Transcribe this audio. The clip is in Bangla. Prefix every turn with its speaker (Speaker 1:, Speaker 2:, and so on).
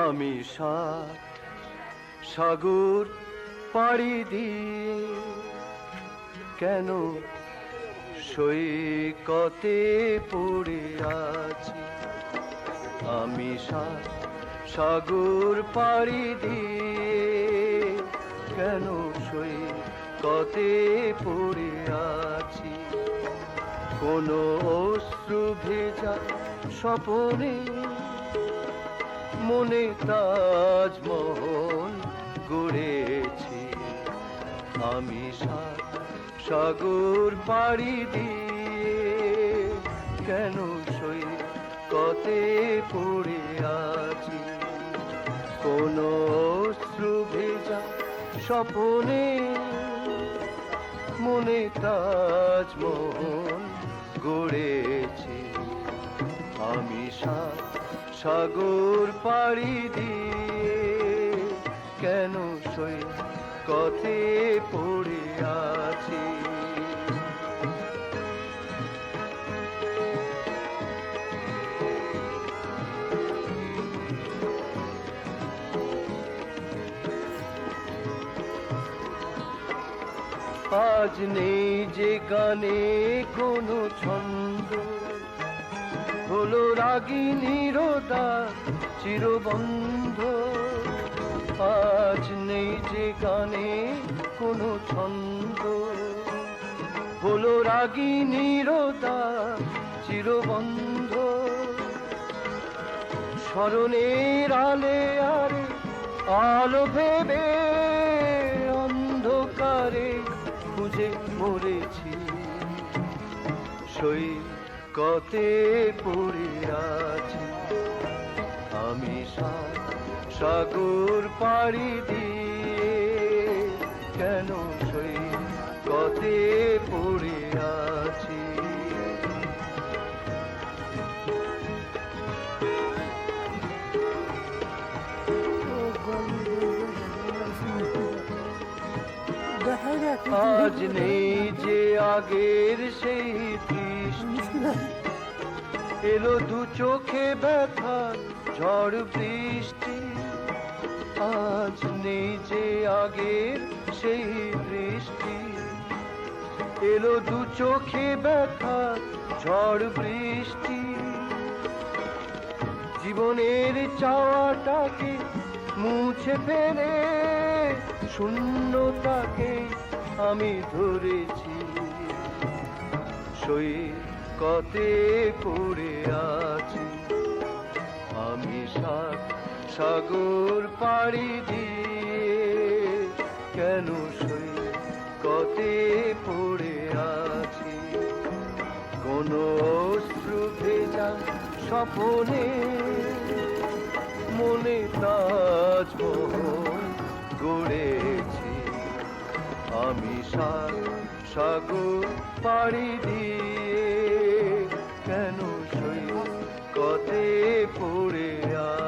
Speaker 1: আমি সাগর পাড়ি দিয়ে কেন সৈকতে পড়ে আছি? আমি সাগর পাড়ি দিয়ে কেন সৈকতে পড়ে আছি? কোনো অশ্রু ভেজা স্বপনে মনে তাজমহল গড়েছি। আমি সাগর পাড়ি দিয়ে কেন সই কতে পড়ে আছি? কোন অশ্রু ভেজা স্বপনে মনে তাজমহল গড়েছি। আমি সাগর পাড়ি দিয়ে কেন সই কথে পড়ে আছি? আজ নেই যে গানে কোনো ছন্দ হলো রাগিনী রোদা, চিরবন্ধ। আজ নেই যে গানে কোনো ছন্দ। হলো রাগিনী রোদা, চিরবন্ধ। স্মরণের আলে আরে, আলো ভেবে অন্ধকারে খুঁজে মরেছি সই কতে পড়ে আছি। আমি সাগর পাড়ি দিয়ে কেন সই কতে পড়ে আছি? আজ নেই যে আগের সেই দৃষ্টি। এলো দু চোখে ব্যথা, ঝড় বৃষ্টি। আজ নেই যে আগের সেই বৃষ্টি। এলো দু চোখে ব্যথা, ঝড় বৃষ্টি। জীবনের চাওয়াটাকে মুছে ফেলে, শূন্যতাকে আমি ধরেছি। সই কতে পড়ে আছি। আমি সাগর পাড়ি দিয়ে কেন সই কতে পড়ে আছি? কোনো অশ্রু ভেজা স্বপনে মনে তাজমহল গড়েছি। আমি সাগর পাড়ি দিয়ে কেন সই কতে পড়ে আছি